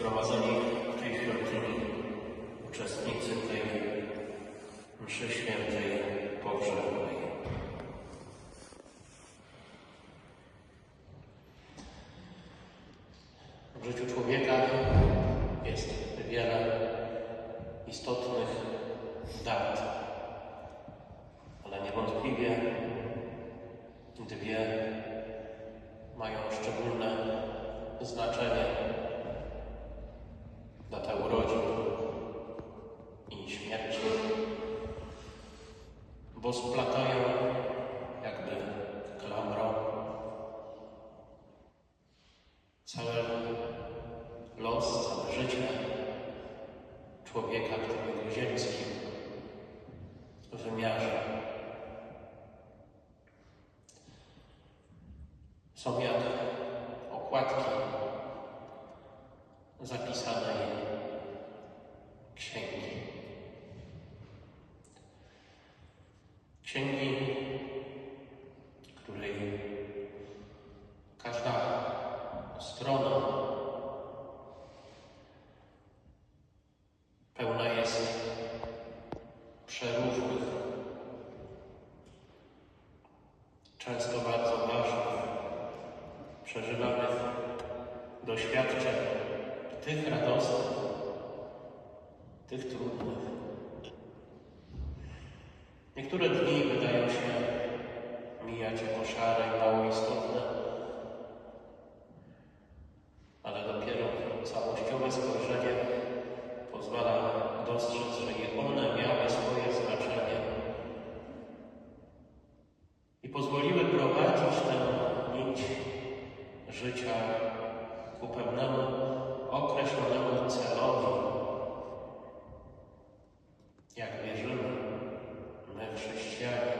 zgromadzeni w tej świątyni, uczestnicy tej mszy świętej pogrzebowej. W życiu człowieka los, całe życie człowieka jego ziemskim wymiarze. Są jak okładki zapisanej księgi. Księgi, pełna jest przeróżnych, często bardzo ważnych, przeżywanych doświadczeń, tych radosnych, tych trudnych. Niektóre dni wydają się mijać jako szare i mało istotne, ale dopiero całościowe spojrzenie pozwala dostrzec, że i one miały swoje znaczenie i pozwoliły prowadzić tę nić życia ku pewnemu określonemu celowi. Jak wierzymy, my chrześcijanie,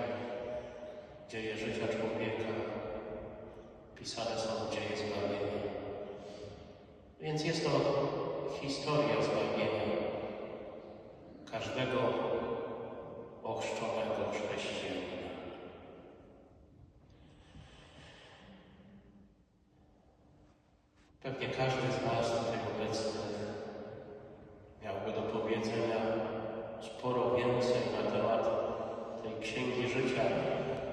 dzieje życia człowieka pisane są dzieje zbawienia. Więc jest to historia zbawienia Pewnie każdy z Was tutaj obecnych miałby do powiedzenia sporo więcej na temat tej księgi życia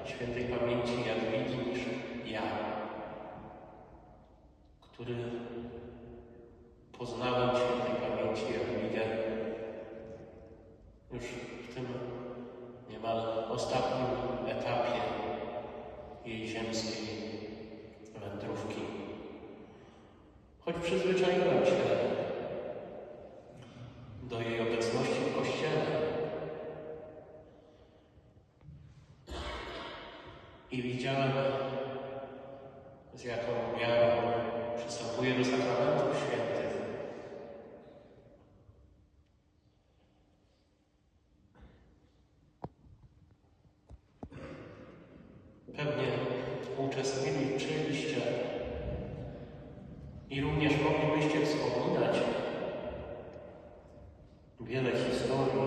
świętej pamięci Jadwigi niż ja, który poznałem świętej pamięci Jadwigę już w tym niemal ostatnim etapie jej ziemskiej wędrówki. Choć przyzwyczaiłem się do jej obecności w Kościele i widziałem, z jaką miarą przystępuje do sakramentów świętych. Pewnie uczestniczyliście i również moglibyście wspominać wiele historii,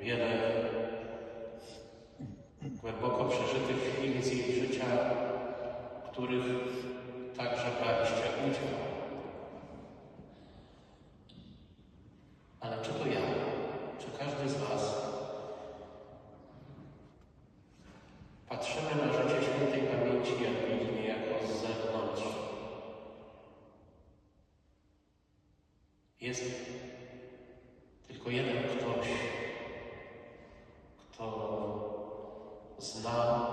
wiele głęboko przeżytych chwil z jej życia, których także braliście udział. Ale czy to ja, czy każdy z Was patrzymy na życie świętej pamięci Jadwigi niejako z zewnątrz? Jest tylko jeden ktoś, kto zna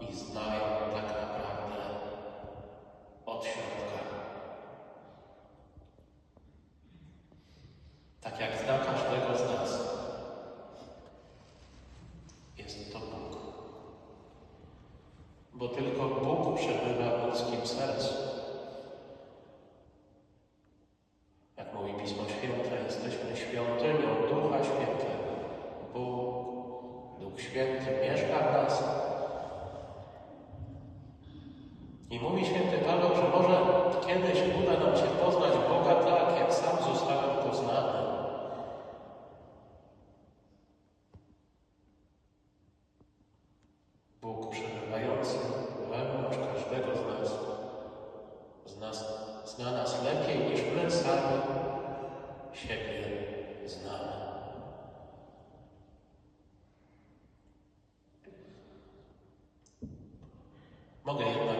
i zna ją tak naprawdę od środka. Tak jak zna każdego z nas. Jest to Bóg. Bo tylko Bóg przebywa w ludzkim sercu. Jak mówi Pismo Święte, jesteśmy świątynią Ducha Świętego. Bóg, Duch Święty mieszka nas. I mówi święty Paweł, że może kiedyś uda nam się poznać Boga tak, jak sam zostałem poznany. Bóg przebywający wewnątrz każdego z nas, z nas zna nas lepiej niż my sami siebie znamy. Mogę jednak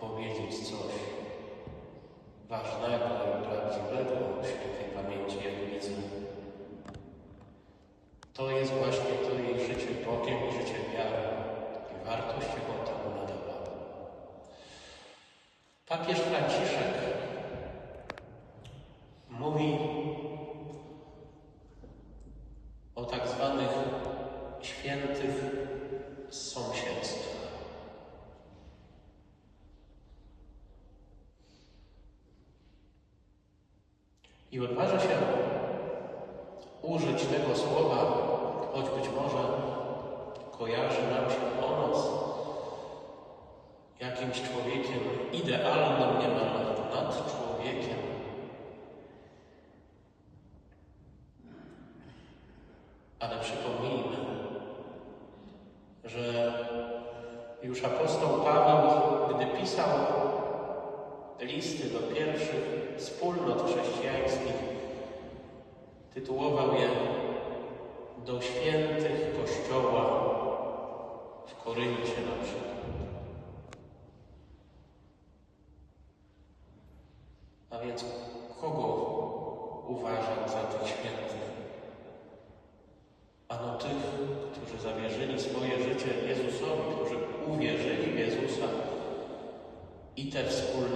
powiedzieć coś ważnego i prawdziwego o świętej pamięci Jadwicy. To jest właśnie to jej życie Bogiem i życie wiarą i wartość, jaką temu nadawała. Papież Franciszek I odważa się użyć tego słowa, choć być może kojarzy nam się ono z jakimś człowiekiem idealnym, niemal nad człowiekiem. Ale przypomnijmy, że już apostoł Paweł, gdy pisał listy do pierwszych wspólnot chrześcijańskich, tytułował je do świętych Kościoła w Koryncie na przykład. A więc kogo uważam za tych świętych? Ano tych, którzy zawierzyli swoje życie Jezusowi, którzy uwierzyli w Jezusa i te wspólnoty